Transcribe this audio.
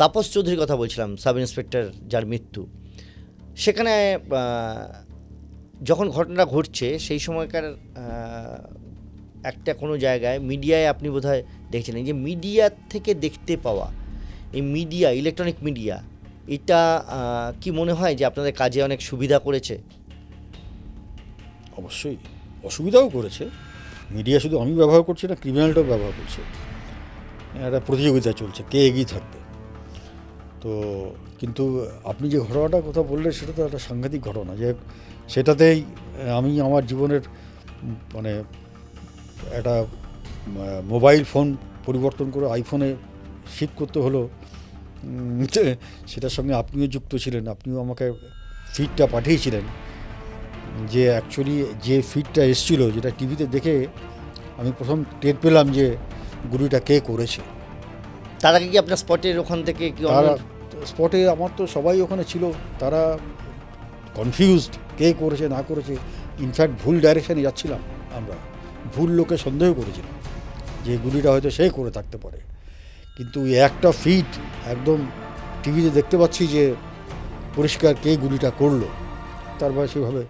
তাপস চৌধুরীর কথা বলছিলাম, সাব ইন্সপেক্টর যার মৃত্যু। সেখানে যখন ঘটনাটা ঘটছে, সেই সময়কার একটা কোনো জায়গায় মিডিয়ায় আপনি বোধহয় দেখছেন যে মিডিয়া থেকে দেখতে পাওয়া, এই মিডিয়া, ইলেকট্রনিক মিডিয়া, এটা কি মনে হয় যে আপনাদের কাজে অনেক সুবিধা করেছে? অবশ্যই, অসুবিধাও করেছে। মিডিয়া শুধু আমি ব্যবহার করছি না ক্রিমিনালটাও ব্যবহার করছে। একটা প্রতিযোগিতা চলছে, কে এগিয়ে থাকবে? তো কিন্তু আপনি যে ঘটনাটার কথা বললেন, সেটা তো একটা সাংঘাতিক ঘটনা। যে সেটাতেই আমি আমার জীবনের মানে একটা মোবাইল ফোন পরিবর্তন করে আইফোনে শিফট করতে হলো। সেটার সঙ্গে আপনিও যুক্ত ছিলেন, আপনিও আমাকে ফিডটা পাঠিয়েছিলেন। যে অ্যাকচুয়ালি যে ফিডটা এসেছিল, যেটা টিভিতে দেখে আমি প্রথম টের পেলাম যে গুলিটা কে করেছে। তার আগে কি আপনার স্পটের ওখান থেকে কি তারা স্পটে আমার তো সবাই ওখানে ছিল। তারা কনফিউজড কে করেছে না করেছে। ইনফ্যাক্ট ভুল ডাইরেকশানে যাচ্ছিলাম আমরা। ভুল লোকে সন্দেহ করেছিলাম যে গুলিটা হয়তো সে করে থাকতে পারে। কিন্তু একটা ফিট একদম টিভিতে দেখতে পাচ্ছি যে পরিষ্কার কে গুলিটা করল। তারপর সেভাবে